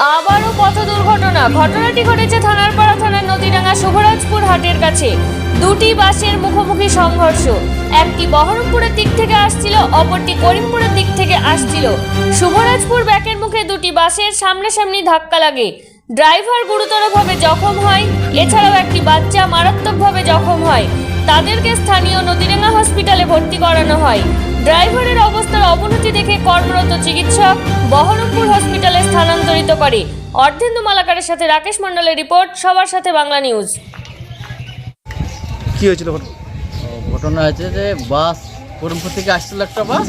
আবারও পথ দুর্ঘটনা। ঘটনাটি ঘটেছে থানারপাড়া থানার নদীডাঙ্গা শুভরাজপুর হাটের কাছে। দুটি বাসের মুখোমুখি সংঘর্ষ। একটি বহরমপুরের দিক থেকে আসছিল, অপরটি করিমপুরের দিক থেকে আসছিল। শুভরাজপুর ব্যাকের মুখে দুটি বাসের সামনাসামনি ধাক্কা লাগে। ড্রাইভার গুরুতরভাবে জখম হয়, এছাড়াও একটি বাচ্চা মারাত্মকভাবে জখম হয়। তাদেরকে স্থানীয় নদীডাঙ্গা হসপিটালে ভর্তি করানো হয়। ড্রাইভারের অবস্থার অবনতি দেখে কর্মরত চিকিৎসক বহরমপুর হসপিটালে স্থানান্তরিত করে। অর্ধেন্দু মালাকারের সাথে রাকেশ মণ্ডলের রিপোর্ট সবার সাথে বাংলা নিউজ। কি হয়েছিল ঘটনা? হয়েছে যে বাস বহরমপুর থেকে আসছিল একটা বাস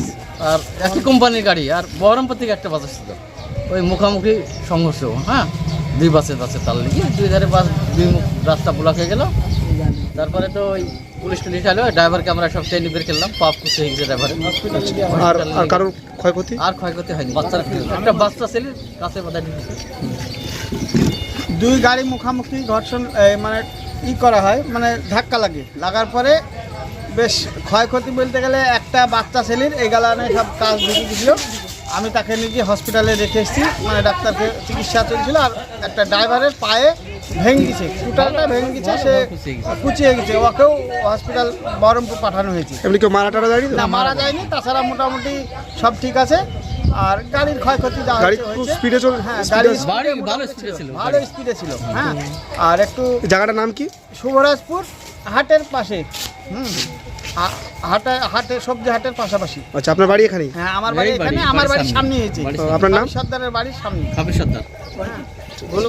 আর একই কোম্পানির গাড়ি আর বহরমপুর থেকে একটা বাস আসছিল। ওই মুখামুখি সংঘর্ষ হ্যাঁ? দুই বাসের বাসে তার লেগে দুই ধারে বাস দুই রাস্তা ব্লক হয়ে গেল। তারপরে তো ওই পুলিশ টুলিশ আলো ড্রাইভারকে আমরা সব টেনে বের করলাম পাপ করতে হয়ে গেছে ড্রাইভার আর আর কারোর ক্ষয়ক্ষতি? আর ক্ষয়ক্ষতি হয়নি বাচ্চার একটা বাচ্চা ছেলে কাছে বোধহয় ঢুকেছে। দুই গাড়ি মুখামুখি ঘর্ষণ মানে ই করা হয় মানে ধাক্কা লাগে। লাগার পরে বেশ ক্ষয়ক্ষতি বলতে গেলে একটা বাচ্চা ছেলের এই গালানে সব কাজ ঢুকে গেছিল। আমি তাকে নিয়ে গিয়ে হসপিটালে রেখে এসেছি। মানে ডাক্তারকে চিকিৎসা চলছিল আর একটা ড্রাইভারের পায়ে ভেঙে গেছে স্কুটারটা ভেঙে গেছে সে কুচিয়ে গেছে। ওকেও হসপিটাল বহরমপুর পাঠানো হয়েছে। এমনি কেউ মারা টারা যায়নি না মারা যায়নি। তাছাড়া মোটামুটি সব ঠিক আছে। আর গাড়ির ক্ষয়ক্ষতি যা গাড়ি খুব স্পিডে চল হ্যাঁ গাড়ি ভালো স্পিডে ছিল। ভালো স্পিডে ছিল। হ্যাঁ। আর একটু জায়গাটার নাম কি? শুভরাজপুর হাটের পাশে। হুম। হাটে হাটে সবজি হাটের পাশাপাশি। আচ্ছা আপনার বাড়ি হ্যাঁ আমার বাড়ি এখানে আমার বাড়ির সামনে। হয়েছে। আপনার নাম? সর্দারের বাড়ির সামনে খাবি সর্দার। হ্যাঁ।